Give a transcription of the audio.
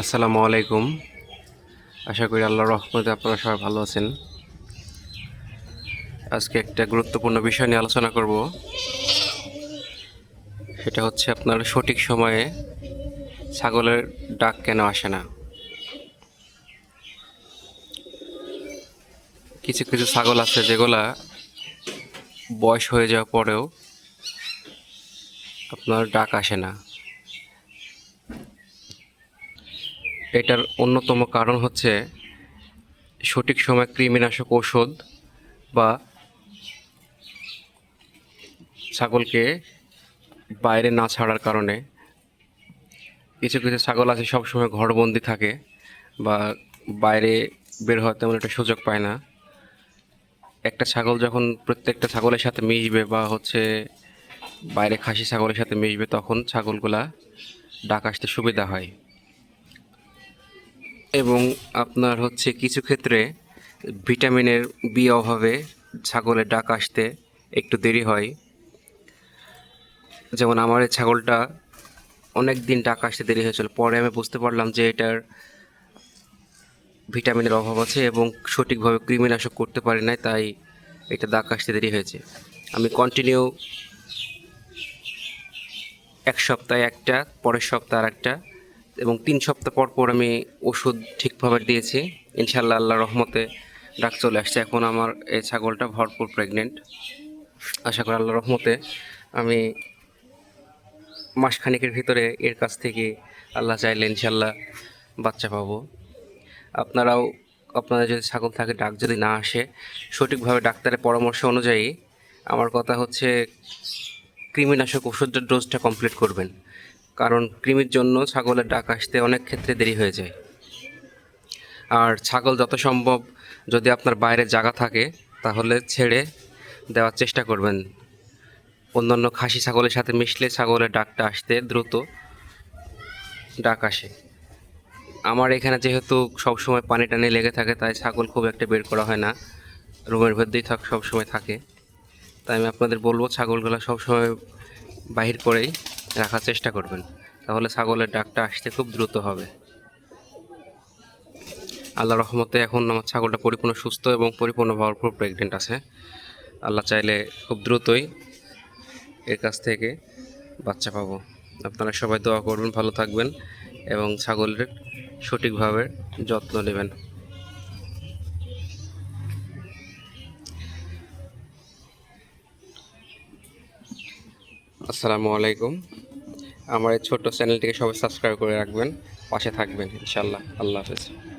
আসসালামু আলাইকুম। আশা করি আল্লাহর রহমতে আপনারা সবাই ভালো আছেন। আজকে একটা গুরুত্বপূর্ণ বিষয় নিয়ে আলোচনা করব। সেটা হচ্ছে আপনার সঠিক সময়ে ছাগলের ডাক কেন আসে না? কিছু কিছু ছাগল আছে যেগুলা বয়স হয়ে যাওয়ার পরেও আপনার ডাক আসে না। এটার অন্যতম কারণ হচ্ছে সঠিক সময় কৃমিনাশক ঔষধ বা ছাগলকে বাইরে না ছাড়ার কারণে কিছু কিছু ছাগল আছে সবসময় ঘরবন্দি থাকে বা বাইরে বের হওয়ার তেমন একটা সুযোগ পায় না। একটা ছাগল যখন প্রত্যেকটা ছাগলের সাথে মিশবে বা হচ্ছে বাইরে খাসি ছাগলের সাথে মিশবে তখন ছাগলগুলা ডাক আসতে সুবিধা হয়। এবং আপনার হচ্ছে কিছু ক্ষেত্রে ভিটামিনের বি অভাবে ছাগলের ডাক আসতে একটু দেরি হয়। যেমন আমার এই ছাগলটা অনেক দিন ডাক আসতে দেরি হয়েছিল। পরে আমি বুঝতে পারলাম যে এটার ভিটামিনের অভাব আছে এবং সঠিকভাবে কৃমিনাশক করতে পারি নাই, তাই এটা ডাক আসতে দেরি হয়েছে। আমি কন্টিনিউ এক সপ্তাহে একটা, পরের সপ্তাহ আর একটা এবং তিন সপ্তাহ পর পর আমি ওষুধ ঠিকভাবে দিয়েছি। ইনশাল্লাহ আল্লাহ রহমতে ডাক চলে আসছে। এখন আমার এই ছাগলটা ভরপুর প্রেগনেন্ট আশা করি আল্লাহ রহমতে আমি মাসখানেকের ভিতরে এর কাছ থেকে আল্লাহ চাইলে ইনশাল্লাহ বাচ্চা পাবো। আপনারাও, আপনাদের যদি ছাগল থাকে, ডাক যদি না আসে, সঠিকভাবে ডাক্তারের পরামর্শ অনুযায়ী আমার কথা হচ্ছে কৃমিনাশক ওষুধের ডোজটা কমপ্লিট করবেন। কারণ কৃমির জন্য ছাগলের ডাক আসতে অনেক ক্ষেত্রে দেরি হয়ে যায়। আর ছাগল যত সম্ভব যদি আপনার বাইরে জায়গা থাকে, তাহলে ছেড়ে দেওয়ার চেষ্টা করবেন। অন্যান্য খাসি ছাগলের সাথে মিশলে ছাগলের ডাকটা আসতে দ্রুত ডাক আসে। আমার এখানে যেহেতু সবসময় পানি টানি লেগে থাকে, তাই ছাগল খুব একটা বের করা হয় না। রুমের ভেতরেই থাক, সবসময় থাকে। তাই আমি আপনাদের বলব ছাগলগুলো সবসময় বাহির করেই রাখার চেষ্টা করবেন। তাহলে ছাগলের ডাকটা আসতে খুব দ্রুত হবে। আল্লাহ রহমতে এখন আমার ছাগলটা পরিপূর্ণ সুস্থ এবং পরিপূর্ণ ভরপুর প্রেগনেন্ট আছে। আল্লাহ চাইলে খুব দ্রুতই এর কাছ থেকে বাচ্চা পাবো। আপনারা সবাই দোয়া করবেন, ভালো থাকবেন এবং ছাগলের সঠিকভাবে যত্ন নেবেন। আসসালামু আলাইকুম। আমার এই ছোট্ট চ্যানেলটিকে সবাই সাবস্ক্রাইব করে রাখবেন। পাশে থাকবেন ইনশাল্লাহ আল্লাহ হাফেজ।